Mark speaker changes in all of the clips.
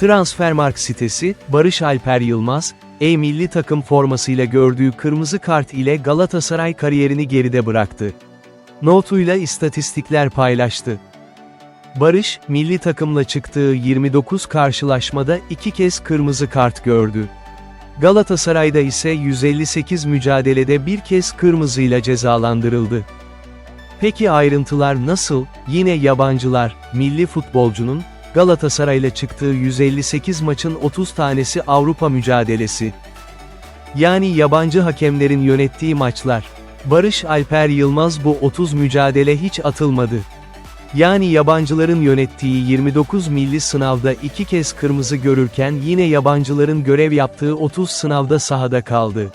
Speaker 1: Transfermarkt sitesi, Barış Alper Yılmaz, E milli takım formasıyla gördüğü kırmızı kart ile Galatasaray kariyerini geride bıraktı. Notuyla istatistikler paylaştı. Barış, milli takımla çıktığı 29 karşılaşmada iki kez kırmızı kart gördü. Galatasaray'da ise 158 mücadelede bir kez kırmızıyla cezalandırıldı. Peki ayrıntılar nasıl? Yine yabancılar, milli futbolcunun, Galatasaray'la çıktığı 158 maçın 30 tanesi Avrupa mücadelesi. Yani yabancı hakemlerin yönettiği maçlar. Barış Alper Yılmaz bu 30 mücadele hiç atılmadı. Yani yabancıların yönettiği 29 milli sınavda iki kez kırmızı görürken yine yabancıların görev yaptığı 30 sınavda sahada kaldı.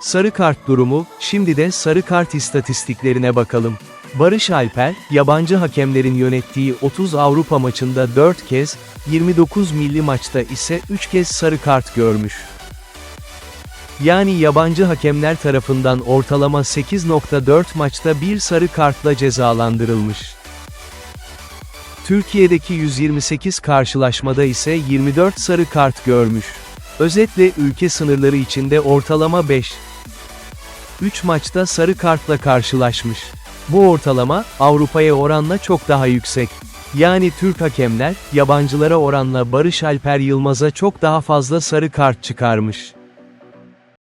Speaker 1: Sarı kart durumu, şimdi de sarı kart istatistiklerine bakalım. Barış Alper, yabancı hakemlerin yönettiği 30 Avrupa maçında 4 kez, 29 milli maçta ise 3 kez sarı kart görmüş. Yani yabancı hakemler tarafından ortalama 8.4 maçta bir sarı kartla cezalandırılmış. Türkiye'deki 128 karşılaşmada ise 24 sarı kart görmüş. Özetle ülke sınırları içinde ortalama 5. 3 maçta sarı kartla karşılaşmış. Bu ortalama, Avrupa'ya oranla çok daha yüksek. Yani Türk hakemler, yabancılara oranla Barış Alper Yılmaz'a çok daha fazla sarı kart çıkarmış.